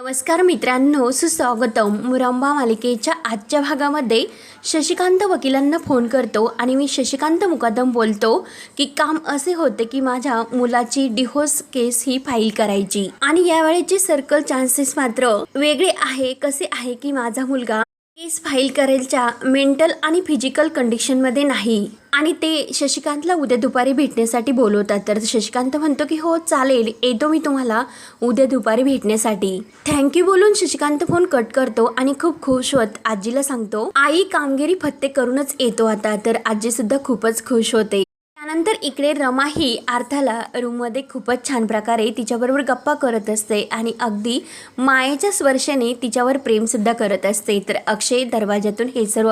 नमस्कार मित्रांनो सुस्वागतम. मुरंबा मालिकेच्या आजच्या भागामध्ये शशिकांत वकिलांना फोन करतो आणि मी शशिकांत मुकादम बोलतो की काम असे होते की माझ्या मुलाची डिहोस केस ही फाईल करायची. आणि यावेळेचे सर्कल चान्सेस मात्र वेगळे आहे कसे आहे की माझा मुलगा केस फाईल करेलच्या मेंटल आणि फिजिकल कंडिशनमध्ये नाही. आणि ते शशिकांतला उद्या दुपारी भेटण्यासाठी बोलवतात. तर शशिकांत म्हणतो की हो चालेल. येतो मी तुम्हाला उद्या दुपारी भेटण्यासाठी. थँक्यू बोलून शशिकांत फोन कट करतो आणि खूप खुश होत आजीला सांगतो आई कामगिरी फत्ते करूनच येतो आता. तर आजी सुद्धा खूपच खुश होते. त्यानंतर इकडे रमा ही आर्थाला रूममध्ये खूपच छान प्रकारे तिच्याबरोबर गप्पा करत असते आणि अगदी मायेच्या स्पर्शाने तिच्यावर प्रेमसुद्धा करत असते. तर अक्षय दरवाजातून हे सर्व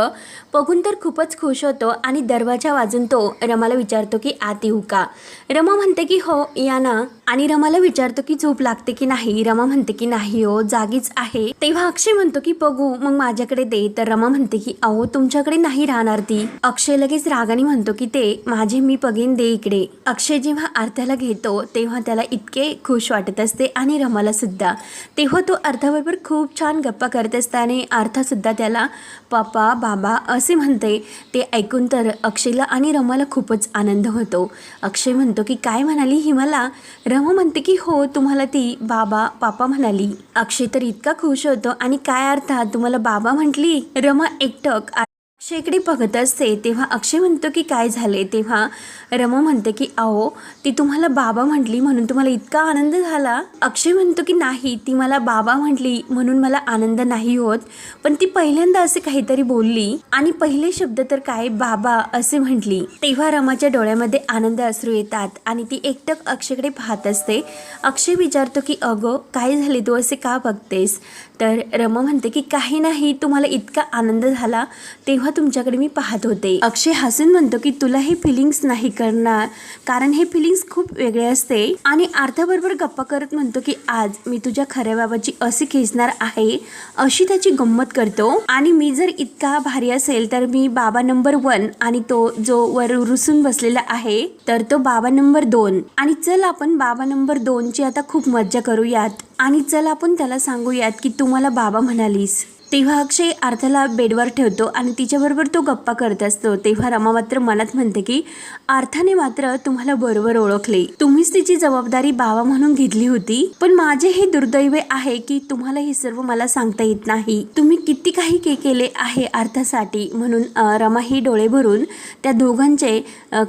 बघून तर खूपच खुश होतो आणि दरवाजा वाजून तो रमाला विचारतो की आत येऊ का रमा म्हणते की हो या ना. आणि रमाला विचारतो की झोप लागते की नाही? रमा म्हणते की नाही हो जागीच आहे. तेव्हा अक्षय म्हणतो की बघू मग माझ्याकडे दे. तर रमा म्हणते की अहो तुमच्याकडे नाही राहणार ती. अक्षय लगेच रागाने म्हणतो की ते माझे मी पगीन दे इकडे. अक्षय जेव्हा अर्थाला घेतो तेव्हा त्याला इतके खुश वाटत असते आणि रमाला सुद्धा. तेव्हा तो अर्थाबरोबर खूप छान गप्पा करत असताना आणि सुद्धा त्याला पप्पा बाबा असे म्हणते. ते ऐकून तर अक्षयला आणि रमाला खूपच आनंद होतो. अक्षय म्हणतो की काय म्हणाली? ही मला रमा म्हणते की हो तुम्हाला ती बाबा पापा म्हणाली. अक्षय तर इतका खुश होतो. आणि काय अर्थात? तुम्हाला बाबा म्हटली? रमा एकटक. शेकडी बघत असते तेव्हा अक्षय म्हणतो की काय झाले तेव्हा रमा म्हणते की अहो ती तुम्हाला बाबा म्हटली म्हणून तुम्हाला इतका आनंद झाला? अक्षय म्हणतो की नाही ती मला बाबा म्हटली म्हणून मला आनंद नाही होत. पण ती पहिल्यांदा असे काहीतरी बोलली आणि पहिले शब्द तर काय? बाबा असे म्हटली. तेव्हा रमाच्या डोळ्यामध्ये आनंद असरू येतात आणि ती एकटक अक्षयकडे पाहत असते. अक्षय विचारतो की अगं काय झाले? तू असे का बघतेस? तर रमा म्हणते की काही नाही तुम्हाला इतका आनंद झाला तेव्हा तुमच्याकडे मी पाहत होते. अक्षय हसून म्हणतो की तुला हे फिलिंग्स नाही करणार कारण हे फिलिंग्स खूप वेगळे असते. आणि अर्थाबरोबर गप्पा करत म्हणतो की आज मी तुझ्या खऱ्या बाबाची अशी खेचणार आहे अशी त्याची गंमत करतो. आणि मी जर इतका भारी असेल तर मी बाबा नंबर वन आणि तो जो वर रुसून बसलेला आहे तर तो बाबा नंबर दोन. आणि चल आपण बाबा नंबर दोनची आता खूप मज्जा करूयात. आणि चल आपण त्याला सांगूयात की तू मला बाबा म्हणालीस. तेव्हा अक्षय अर्थाला बेडवर ठेवतो आणि तिच्याबरोबर तो गप्पा करत असतो. तेव्हा रमा मात्र मनात म्हणते की अर्थाने मात्र तुम्हाला बरोबर ओळखले. तुम्हीच तिची जबाबदारी बाबा म्हणून घेतली होती. पण माझे हे दुर्दैव आहे की तुम्हाला हे सर्व मला सांगता येत नाही. तुम्ही किती काही के केले आहे अर्थासाठी म्हणून रमा ही डोळे भरून त्या दोघांचे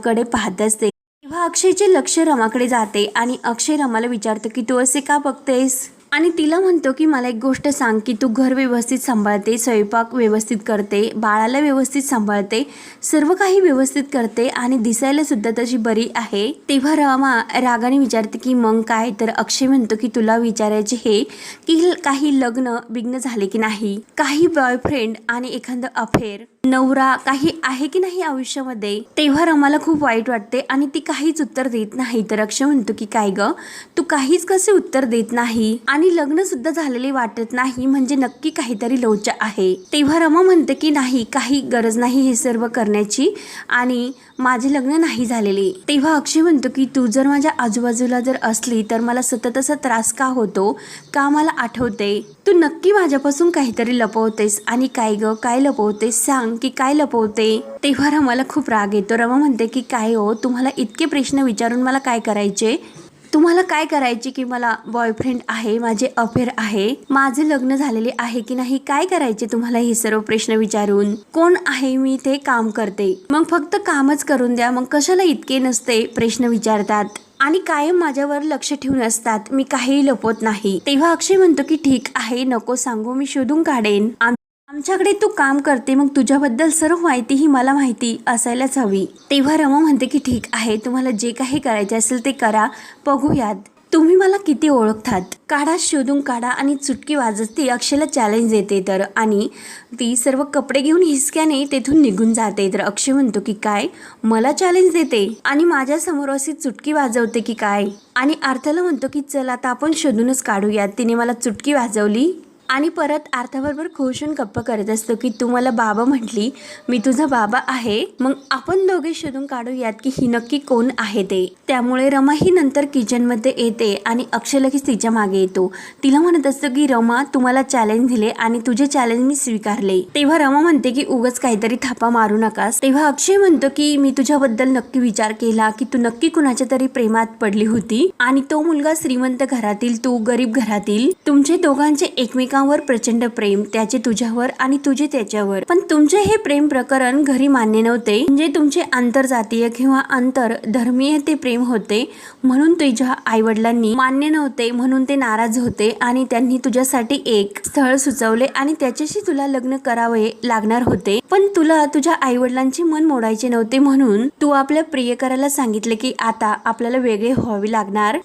कडे पाहत असते. तेव्हा अक्षयचे लक्ष रमाकडे जाते आणि अक्षय रमाला विचारतो की तू असे का बघतेस? आणि तिला म्हणतो की मला एक गोष्ट सांग की तू घर व्यवस्थित सांभाळते स्वयंपाक व्यवस्थित करते बाळाला व्यवस्थित सांभाळते सर्व काही व्यवस्थित करते आणि दिसायला सुद्धा तशी बरी आहे. तेव्हा रमा रागाने विचारते की मग काय? तर अक्षय म्हणतो की तुला विचारायचे हे की काही लग्न बिग्न झाले की नाही? काही बॉयफ्रेंड आणि एखादं अफेअर नवरा काही आहे की नाही आयुष्यामध्ये तेव्हा रमाला खूप वाईट वाटते आणि ती काहीच उत्तर देत नाही. तर अक्षय म्हणतो की काय ग? तू काहीच कसे उत्तर देत नाही आणि लग्न सुद्धा झालेले वाटत नाही म्हणजे नक्की काहीतरी लोचा आहे. तेव्हा रमा म्हणते की नाही काही गरज नाही हे सर्व करण्याची आणि माझे लग्न नाही झालेले. तेव्हा अक्षय म्हणतो की तू जर माझ्या आजूबाजूला जर असली तर मला सतत असा त्रास का होतो? का मला आठवते? तू नक्की माझ्यापासून काहीतरी लपवतेस. आणि काय ग? काय लपवतेस? सांग की काय लपवते? तेव्हा रमाला खूप राग येतो. रमा म्हणते की काय हो? तुम्हाला इतके प्रश्न विचारून मला काय करायचे? तुम्हाला काय करायचे की मला बॉयफ्रेंड आहे माझे अफेअर आहे? माझे लग्न झालेले आहे की नाही? काय करायचे तुम्हाला हे सर्व प्रश्न विचारून? कोण आहे मी ते काम करते? मग फक्त कामच करून द्या. मग कशाला इतके नसते प्रश्न विचारतात? आणि कायम माझ्यावर लक्ष ठेवून असतात. मी काहीही लपवत नाही. तेव्हा अक्षय म्हणतो की ठीक आहे नको सांगू मी शोधून काढेन. आम- आमच्याकडे तू काम करते मग तुझ्याबद्दल सर्व माहिती ही मला माहिती असायलाच हवी. तेव्हा रमा म्हणते की ठीक आहे तुम्हाला जे काही करायचे असेल ते करा. बघूयात. तुम्ही मला किती ओळखतात? काढा शोधून काढा आणि चुटकी वाजत ती अक्षयला चॅलेंज देते तर. आणि ती सर्व कपडे घेऊन हिसक्याने तेथून निघून जाते तर. अक्षय म्हणतो की काय? मला चॅलेंज देते. आणि माझ्यासमोर अशी चुटकी वाजवते की काय? आणि अर्थाला म्हणतो की चल आता आपण शोधूनच काढूयात. तिने मला चुटकी वाजवली. आणि परत अर्थाबरोबर खुश होऊन करत असतो की तू मला बाबा म्हटली मी तुझा बाबा आहे. मग आपण दोघे शोधून काढूयात की ही नक्की कोण आहे ते. त्यामुळे रमा ही नंतर किचनमध्ये येते आणि अक्षय लगेच तिच्यामागे येतो. तिला म्हणत असतो की रमा तुम्हाला चॅलेंज दिले आणि तुझे चॅलेंज मी स्वीकारले. तेव्हा रमा म्हणते की उगाच काहीतरी थापा मारू नकास. तेव्हा अक्षय म्हणतो की मी तुझ्याबद्दल नक्की विचार केला की तू नक्की कुणाच्या तरी प्रेमात पडली होती आणि तो मुलगा श्रीमंत घरातील तू गरीब घरातील तुमचे दोघांचे एकमेकांवर प्रचंड प्रेम त्याचे तुझ्यावर आणि तुझे त्याच्यावर. पण तुमचे हे प्रेम प्रकरण घरी मान्य नव्हते. म्हणजे तुमचे आंतरजातीय किंवा आंतर धर्मीय ते प्रेम होते. म्हणून तुझ्या आई वडिलांनी मान्य नव्हते म्हणून ते नाराज होते आणि त्यांनी तुझ्यासाठी एक स्थळ सुचवले आणि त्याच्याशी तुला लग्न करावे लागणार होते. पण तुला तुझ्या आई वडिलांचे मन मोडायचे नव्हते म्हणून तू आपल्या प्रियकराला सांगितले की आता आपल्याला वेगळे व्हावे लागणार.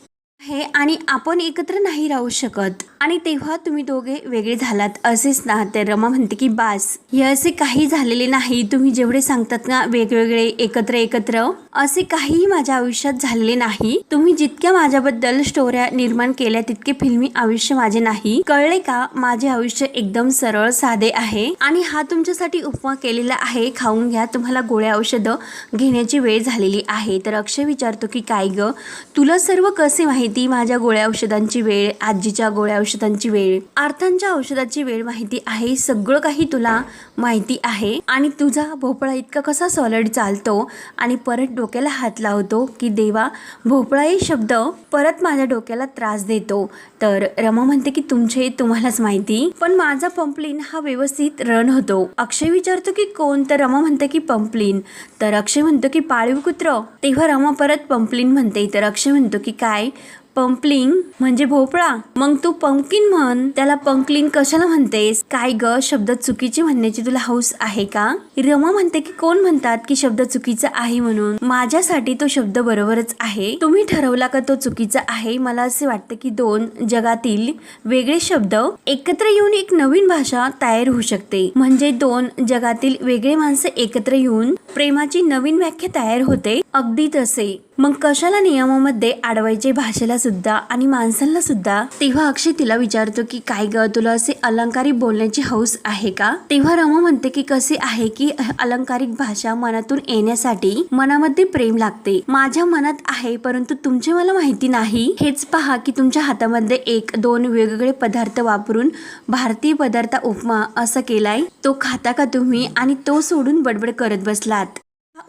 हे आणि आपण एकत्र नाही राहू शकत. आणि तेव्हा तुम्ही दोघे वेगळे झालात असेच ना? ते रमा म्हणते की बास हे असे काही झालेले नाही. तुम्ही जेवढे सांगतात ना वेगवेगळे एकत्र एकत्र असे काहीही माझ्या आयुष्यात झालेले नाही. तुम्ही जितक्या माझ्याबद्दल स्टोऱ्या निर्माण केल्या तितके फिल्मी आयुष्य माझे नाही. कळले का? माझे आयुष्य एकदम सरळ साधे आहे. आणि हा तुमच्यासाठी उपमा केलेला आहे. खाऊन घ्या. तुम्हाला गोळ्या औषधं घेण्याची वेळ झालेली आहे. तर अक्षय विचारतो की काय ग? तुला सर्व कसे माहीत माझ्या गोळ्या औषधांची वेळ आजीच्या गोळ्या औषधांची वेळ. अर्थांच्या औषधाची वेळ माहिती आहे सगळं काही तुला माहिती आहे. आणि तुझा भोपळा इतका कसा सॉलिड चालतो आणि परत डोक्याला हात लावतो की देवा भोपळा हे शब्द परत माझ्या डोक्याला त्रास देतो. तर रमा म्हणते की तुमचे तुम्हालाच माहिती. पण माझा पंपलिन हा व्यवस्थित रन होतो. अक्षय विचारतो की कोण? तर रमा म्हणते की पंपलिन तर अक्षय म्हणतो की पाळीव कुत्र. तेव्हा रमा परत पंपलिन म्हणते. तर अक्षय म्हणतो की काय? पंपलिंग म्हणजे भोपळा. मग तू पंपकिन म्हण त्याला पंकलिंग कशाला म्हणतेस? काय ग? शब्द चुकीचे म्हणण्याची तुला हौस आहे का? रमा म्हणते की कोण म्हणतात की शब्द चुकीचा आहे म्हणून? माझ्यासाठी तो शब्द बरोबरच आहे. तुम्ही ठरवला का तो चुकीचा आहे? मला असे वाटतं की दोन जगातील वेगळे शब्द एकत्र येऊन एक नवीन भाषा तयार होऊ शकते. म्हणजे दोन जगातील वेगळे माणसं एकत्र येऊन प्रेमाची नवीन व्याख्या तयार होते. अगदी तसे. मग कशाला नियमामध्ये अडवायचे भाषेला सुद्धा आणि माणसांना सुद्धा? तेव्हा अक्षय तिला विचारतो की काय ग तुला असे अलंकारिक बोलण्याची हौस आहे का? तेव्हा रमा म्हणते की कसे आहे की अलंकारिक भाषा मनातून येण्यासाठी मनामध्ये प्रेम लागते. माझ्या मनात आहे परंतु तुमचे मला माहिती नाही. हेच पहा की तुमच्या हातामध्ये एक दोन वेगवेगळे पदार्थ वापरून भारतीय पदार्थ उपमा असा केलाय. तो खाता का तुम्ही? आणि तो सोडून बडबड करत बसलात.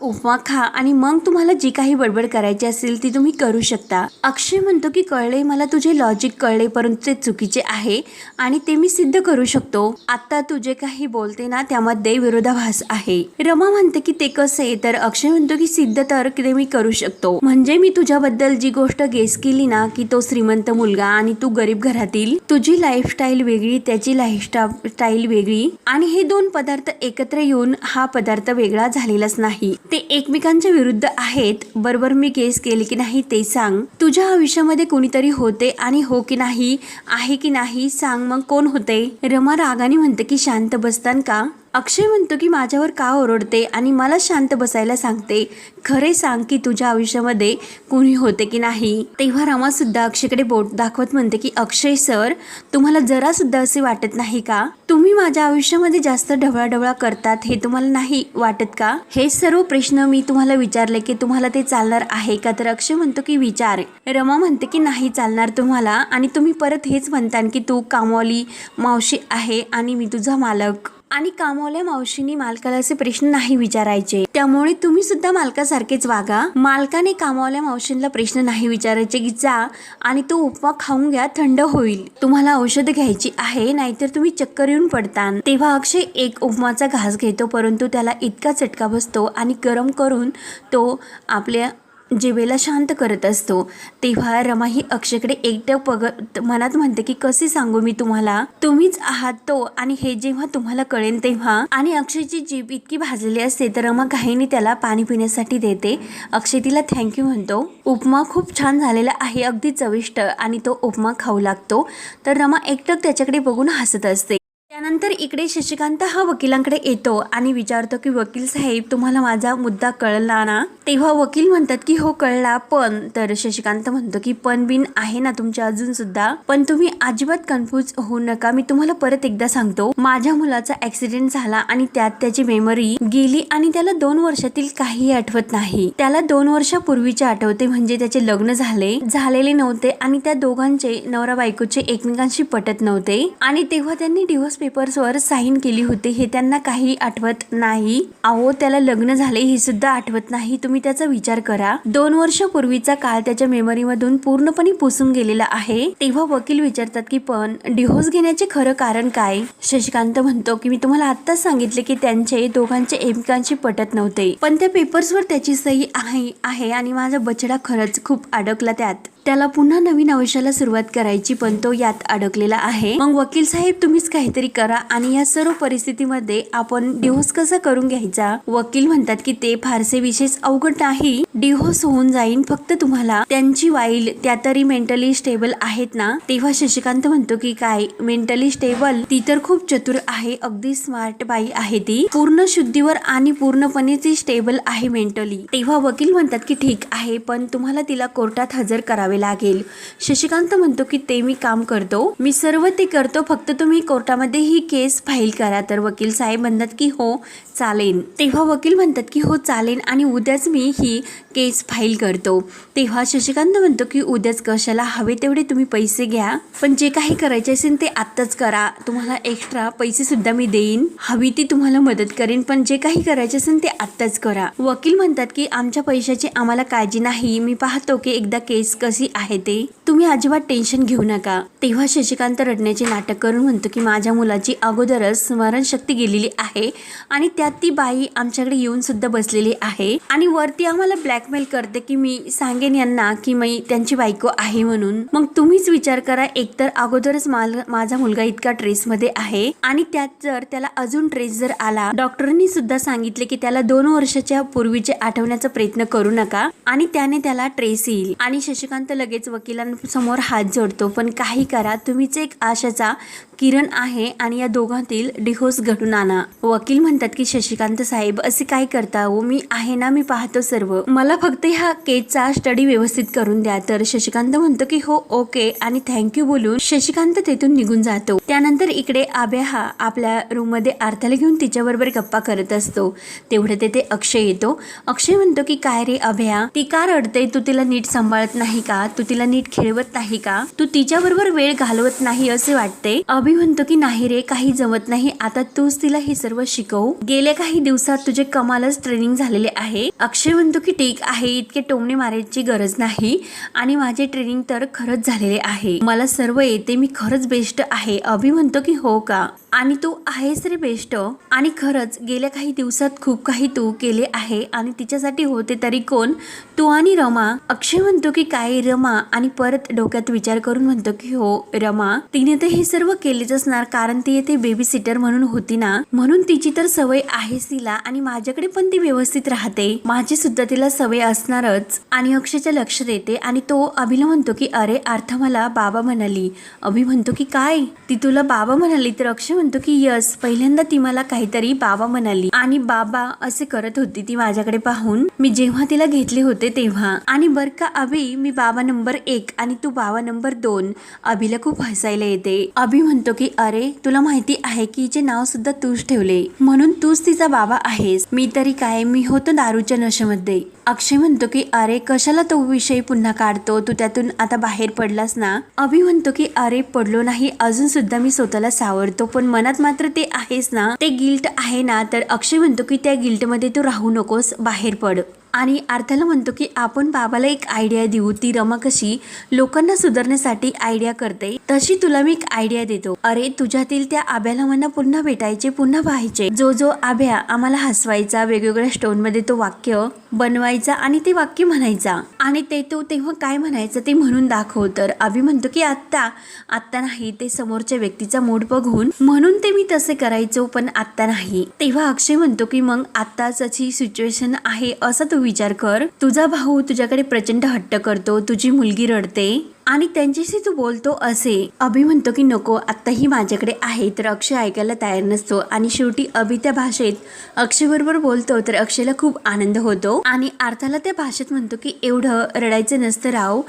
उपमा खा आणि मग तुम्हाला जी काही बडबड करायची असेल ती तुम्ही करू शकता. अक्षय म्हणतो की कळले मला तुझे लॉजिक कळले परंतु ते चुकीचे आहे आणि ते मी सिद्ध करू शकतो. आता तुझे काही बोलते ना त्यामध्ये विरोधाभास आहे. रमा म्हणते की ते कसे तर अक्षय म्हणतो की सिद्ध तर ते मी करू शकतो. म्हणजे मी तुझ्याबद्दल जी गोष्ट गेस केली ना की तो श्रीमंत मुलगा आणि तू गरीब घरातील तुझी लाईफस्टाईल वेगळी त्याची लाईफस्टाईल वेगळी आणि हे दोन पदार्थ एकत्र येऊन हा पदार्थ वेगळा झालेलाच नाही. नाही ते एकमेकांच्या विरुद्ध आहेत बरोबर मी केस केली की नाही ते सांग. तुझ्या आयुष्यामध्ये कोणीतरी होते आणि हो की नाही आहे की नाही सांग मग कोण होते? रमा रागाने म्हणते की शांत बसतान का? अक्षय म्हणतो की माझ्यावर का ओरडते आणि मला शांत बसायला सांगते. खरे सांग की तुझ्या आयुष्यामध्ये कोणी होते की नाही? तेव्हा रमासुद्धा अक्षयकडे बोट दाखवत म्हणते की अक्षय सर तुम्हाला जरासुद्धा असे वाटत नाही का? तुम्ही माझ्या आयुष्यामध्ये जास्त ढवळाढवळा करतात हे तुम्हाला नाही वाटत का? हे सर्व प्रश्न मी तुम्हाला विचारले की तुम्हाला ते चालणार आहे का? तर अक्षय म्हणतो की विचार. रमा म्हणते की नाही चालणार तुम्हाला आणि तुम्ही परत हेच म्हणता की तू कामवाली मावशी आहे आणि मी तुझा मालक. आणि कामवल्या मावशींनी मालकाला असे प्रश्न नाही विचारायचे. त्यामुळे तुम्ही सुद्धा मालकासारखेच वागा. मालकाने कामवल्या मावशींना प्रश्न नाही विचारायचे की जा आणि तो उपमा खाऊन घ्या थंड होईल. तुम्हाला औषध घ्यायची आहे नाहीतर तुम्ही चक्कर येऊन पडतान. तेव्हा अक्षय एक उपमाचा घास घेतो परंतु त्याला इतका चटका बसतो आणि गरम करून तो आपल्या जिवेला शांत करत असतो. तेव्हा रमा ही अक्षयकडे एकटं पग मनात म्हणते की कसे सांगू मी तुम्हाला? तुम्हीच आहात तो आणि हे जेव्हा तुम्हाला कळेल तेव्हा. आणि अक्षयची जीभ इतकी भाजलेली असते तर रमा घाईने त्याला पाणी पिण्यासाठी देते. अक्षय तिला थँक्यू म्हणतो. उपमा खूप छान झालेला आहे अगदी चविष्ट आणि तो उपमा खाऊ लागतो. तर रमा एकटक त्याच्याकडे बघून हसत असते. त्यानंतर इकडे शशिकांत हा वकिलांकडे येतो आणि विचारतो की वकील साहेब तुम्हाला माझा मुद्दा कळला ना? तेव्हा वकील म्हणतात की हो कळला पण तर शशिकांत म्हणतो की पण बिन आहे ना तुमच्या अजून सुद्धा? पण तुम्ही अजिबात कन्फ्यूज होऊ नका. मी तुम्हाला परत एकदा सांगतो. माझ्या मुलाचा ऍक्सिडेंट झाला आणि त्यात त्याची मेमरी गेली आणि त्याला दोन वर्षातील काही आठवत नाही. त्याला दोन वर्षापूर्वीचे आठवते म्हणजे त्याचे लग्न झाले. झालेले नव्हते आणि त्या दोघांचे नवरा बायकोचे एकमेकांशी पटत नव्हते. आणि तेव्हा त्यांनी डिव्होर्स पेपर्सवर साईन केली होती हे त्यांना काही आठवत नाही. अहो त्याला लग्न झाले हे सुद्धा आठवत नाही. तुम्ही त्याचा विचार करा. दोन वर्षापूर्वीचा काळ त्याच्या मेमरीमधून पूर्णपणे पुसून गेलेला आहे. तेव्हा वकील विचारतात की पण डिव्होर्स घेण्याचे खरं कारण काय? शशिकांत म्हणतो की मी तुम्हाला आत्ताच सांगितले की त्यांचे दोघांचे एकमेकांशी पटत नव्हते. पण त्या पेपर्सवर त्याची सही आहे आहे आणि माझा बछडा खरंच खूप अडकला त्यात. त्याला पुन्हा नवीन आयुष्याला सुरुवात करायची पण तो यात अडकलेला आहे. मग वकील साहेब तुम्हीच काहीतरी करा आणि या सर्व परिस्थितीमध्ये आपण डिव्होर्स कसा करून घ्यायचा? वकील म्हणतात की ते फारसे विशेष अवघड नाही. डिव्होर्स होऊन जाईन फक्त तुम्हाला. त्यांची वाईल त्या तरी मेंटली स्टेबल आहेत ना? तेव्हा शशिकांत म्हणतो की काय मेंटली स्टेबल ती तर खूप चतुर आहे अगदी स्मार्ट बाई आहे ती. पूर्ण शुद्धीवर आणि पूर्णपणे ती स्टेबल आहे मेंटली तेव्हा वकील म्हणतात की ठीक आहे पण तुम्हाला तिला कोर्टात हजर करावे लागेल. शशिकांत म्हणतो की ते मी काम करतो. मी सर्व ते करतो. फक्त तुम्ही कोर्टामध्ये ही केस फाईल करा. तर वकील साहेब म्हणतात की हो चालेल. तेव्हा वकील म्हणतात की हो चालेल आणि उद्याच मी ही केस फाईल करतो. तेव्हा शशिकांत म्हणतो की उद्याच कशाला हवे तेवढे तुम्ही पैसे घ्या. पण जे काही करायचे असेल ते आत्ताच करा. तुम्हाला एक्स्ट्रा पैसे सुद्धा मी देईन. हवी ती तुम्हाला मदत करेन. पण जे काही करायचे असेल ते आत्ताच करा. वकील म्हणतात की आमच्या पैशाची आम्हाला काळजी नाही. मी पाहतो की एकदा केस कशी आहे ते तुम्ही अजिबात टेन्शन घेऊ नका. तेव्हा शशिकांत रडण्याचे नाटक करून म्हणतो की माझ्या मुलाची अगोदरच स्मरणशक्ती गेलेली आहे आणि त्यात ती बाई आमच्याकडे येऊन सुद्धा बसलेली आहे आणि वरती आम्हाला ब्लॅकमेल करते की मी सांगेन यांना की मी त्यांची बायको आहे म्हणून. मग तुम्हीच विचार करा एकतर अगोदरच माल- माझा मुलगा इतका ट्रेस मध्ये आहे आणि त्यात जर त्याला अजून ट्रेस जर आला डॉक्टरांनी सुद्धा सांगितले की त्याला दोन वर्षाच्या पूर्वीचे आठवण्याचा प्रयत्न करू नका आणि त्याने त्याला ट्रेस येईल. आणि शशिकांत लगेच वकिलांसमोर हात जोडतो. पण काही करा तुम्हीच एक आशाचा किरण आहे आणि या दोघांतील डिहोस घडून आणा. वकील म्हणतात की शशिकांत साहेब असे काय करता हो? मी आहे ना मी पाहतो सर्व. मला फक्त ह्या केसचा स्टडी व्यवस्थित करून द्या. तर शशिकांत म्हणतो की हो ओके आणि थँक्यू बोलून शशिकांत तेथून निघून जातो. त्यानंतर इकडे आब्या हा आपल्या रूममध्ये आर्थाला घेऊन तिच्याबरोबर गप्पा करत असतो. तेवढं तेथे अक्षय येतो. अक्षय म्हणतो की काय रे अभया ती का रडते तू तिला नीट सांभाळत नाही का? तू तिला नीट खेळवत नाही का? तू तिच्याबरोबर वेळ घालवत नाही असे वाटते अभि म्हणतो की नाही रे काही जमत नाही. आता तूच तिला हे सर्व शिकव. गेल्या काही दिवसात तुझे कमालच ट्रेनिंग झालेले आहे. अक्षय म्हणतो की ठीक आहे इतके टोमणे मारायची गरज नाही. आणि माझे ट्रेनिंग तर खरंच झालेले आहे. मला सर्व येते मी खरंच बेस्ट आहे. अभि म्हणतो की हो का? आणि तू आहेस रे बेस्ट. आणि खरंच गेल्या काही दिवसात खूप काही तू केले आहे आणि तिच्यासाठी होते तरी कोण? तू आणि रमा. अक्षय म्हणतो की काय रमा? आणि परत डोक्यात विचार करून म्हणतो की हो रमा. तिने तर हे सर्व केलेच असणार कारण ती येथे बेबी सिटर म्हणून होती ना? म्हणून तिची तर सवय आहेच तिला आणि माझ्याकडे पण ती व्यवस्थित राहते. माझी सुद्धा तिला सवय असणारच. आणि अक्षयच्या लक्ष देते आणि तो अभिला म्हणतो की अरे अर्थ मला बाबा म्हणाली. अभि म्हणतो की काय? ती तुला बाबा म्हणाली तर अक्षय म्हणतो की यस पहिल्यांदा ती मला काहीतरी बाबा म्हणाली आणि बाबा असे करत होती ती माझ्याकडे पाहून. मी जेव्हा तिला घेतले होते तेव्हा. आणि बर का अभि मी बाबा नंबर एक आणि तू बाबा नंबर दोन. अभिला खूप हसायला येते. अभि म्हणतो की अरे तुला माहिती आहे की हिचे नाव सुद्धा तूच ठेवले. म्हणून तूच तिचा बाबा आहेस. मी तरी काय मी होतो दारूच्या नशेमध्ये. अक्षय म्हणतो की अरे कशाला तो विषय पुन्हा काढतो? तू त्यातून आता बाहेर पडलास ना? अभि म्हणतो की अरे पडलो नाही. अजून सुद्धा मी स्वतःला सावरतो पण मनात मात्र ते आहेस ना ते गिल्ट आहे ना तर अक्षय म्हणतो की त्या गिल्टमध्ये तू राहू नकोस बाहेर पड. आणि अर्थाला म्हणतो की आपण बाबाला एक आयडिया देऊ ती रमा कशी लोकांना सुधारण्यासाठी आयडिया करते. तशी तुला मी एक आयडिया देतो. अरे तुझ्यातील त्या आभ्याला मला पुन्हा भेटायचे पुन्हा पाहायचे. जो जो आभ्या आम्हाला हसवायचा वेगवेगळ्या स्टोनमध्ये तो वाक्य बनवायचा आणि ते वाक्य म्हणायचा. आणि ते तो तेव्हा काय म्हणायचं ते म्हणून दाखव. तर अभि म्हणतो की आत्ता आत्ता नाही ते समोरच्या व्यक्तीचा मूड बघून म्हणून ते मी तसे करायचो पण आत्ता नाही. तेव्हा अक्षय म्हणतो की मग आत्ताच अशी सिच्युएशन आहे असं तू विचार कर. तुझा भाऊ तुझ्याकडे प्रचंड हट्ट करतो तुझी मुलगी रडते आणि त्यांच्याशी तू बोलतो असे. अभि म्हणतो की नको आत्ताही माझ्याकडे आहे तर अक्षय ऐकायला तयार नसतो आणि शेवटी अभि त्या भाषेत अक्षयबरोबर बोलतो तर अक्षयला खूप आनंद होतो आणि अर्थाला त्या भाषेत म्हणतो की एवढं रडायचं नसतं राव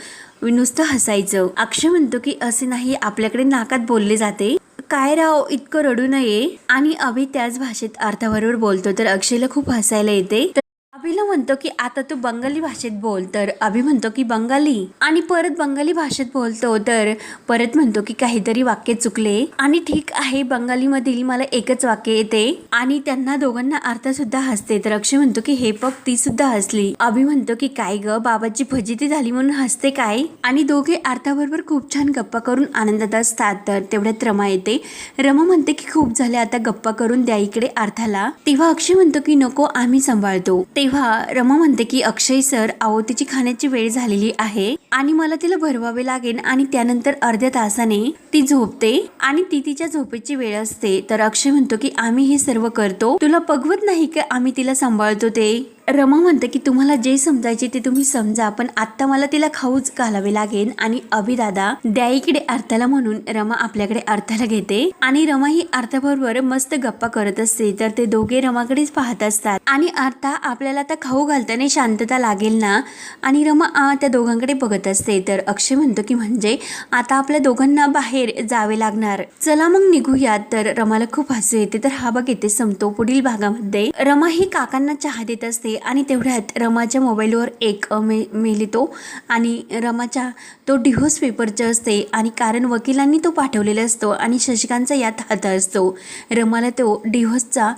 नुसतं हसायचं. अक्षय म्हणतो की असे नाही आपल्याकडे नाकात बोलले जाते. काय राव इतकं रडू नये. आणि अभि त्याच भाषेत अर्थाबरोबर बोलतो तर अक्षयला खूप हसायला येते. तर म्हणतो की आता तू बंगाली भाषेत बोल. तर अभि म्हणतो की बंगाली. आणि परत बंगाली भाषेत बोलतो तर परत म्हणतो की काहीतरी वाक्य चुकले. आणि ठीक आहे बंगाली मधील मला एकच वाक्य येते. आणि त्यांना दोघांना अर्थ सुद्धा हसते. तर अक्षय म्हणतो की हे बघ ती सुद्धा हसली. अभि म्हणतो की काय ग बाबाची फजिती झाली म्हणून हसते काय? आणि दोघे अर्थाबरोबर खूप छान गप्पा करून आनंदात असतात. तर तेवढ्यात रमा येते. रमा म्हणते की खूप झाले आता गप्पा करून द्या इकडे अर्थाला. तेव्हा अक्षय म्हणतो की नको आम्ही सांभाळतो. तेव्हा रमा म्हणते की अक्षय सर अहो तिची खाण्याची वेळ झालेली आहे आणि मला तिला भरवावे लागेल आणि त्यानंतर अर्ध्या तासाने ती झोपते आणि ती तिच्या झोपेची वेळ असते. तर अक्षय म्हणतो की आम्ही हे सर्व करतो. तुला पगवत नाही की आम्ही तिला सांभाळतो ते? रमा म्हणतं की तुम्हाला जे समजायचे ते तुम्ही समजा पण आता मला तिला खाऊच घालावे लागेल आणि अभिदादा द्या इकडे अर्थाला म्हणून रमा आपल्याकडे अर्थाला घेते. आणि रमा ही अर्थाबरोबर मस्त गप्पा करत असते तर ते दोघे रमाकडेच पाहत असतात. आणि अर्था आपल्याला आता खाऊ घालताना शांतता लागेल ना? आणि रमा आ, त्या दोघांकडे बघत असते. तर अक्षय म्हणतो की म्हणजे आता आपल्या दोघांना बाहेर जावे लागणार. चला मग निघूयात. तर रमाला खूप हसू येते. तर हा बघ येते संपतो पुढील भागामध्ये. रमा ही काकांना चहा देत असते. आणि तेवढ्यात रमाच्या मोबाईलवर एक मे मेल येतो. आणि रमाच्या तो डिव्होर्स पेपरचा असते आणि कारण वकिलांनी तो पाठवलेला असतो आणि शशिकांतचा यात हात असतो. रमाला तो डिव्होर्सचा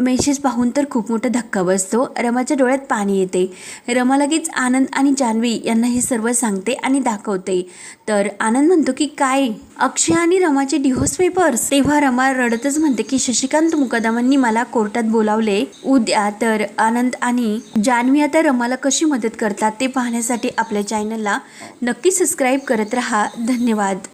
मेसेज पाहून तर खूप मोठा धक्का बसतो. रमाच्या डोळ्यात पाणी येते. रमा लगेच आनंद आणि जान्हवी यांना हे सर्व सांगते आणि दाखवते. तर आनंद म्हणतो की काय? अक्षय आणि रमाचे डिव्होर्स पेपर्स तेव्हा रमा रडतच म्हणते की शशिकांत मुकदमांनी मला कोर्टात बोलावले. उद्या तर आनंद आणि जान्हवी आता रमाला कशी मदत करतात ते पाहण्यासाठी आपल्या चॅनलला नक्की सबस्क्राईब करत राहा. धन्यवाद.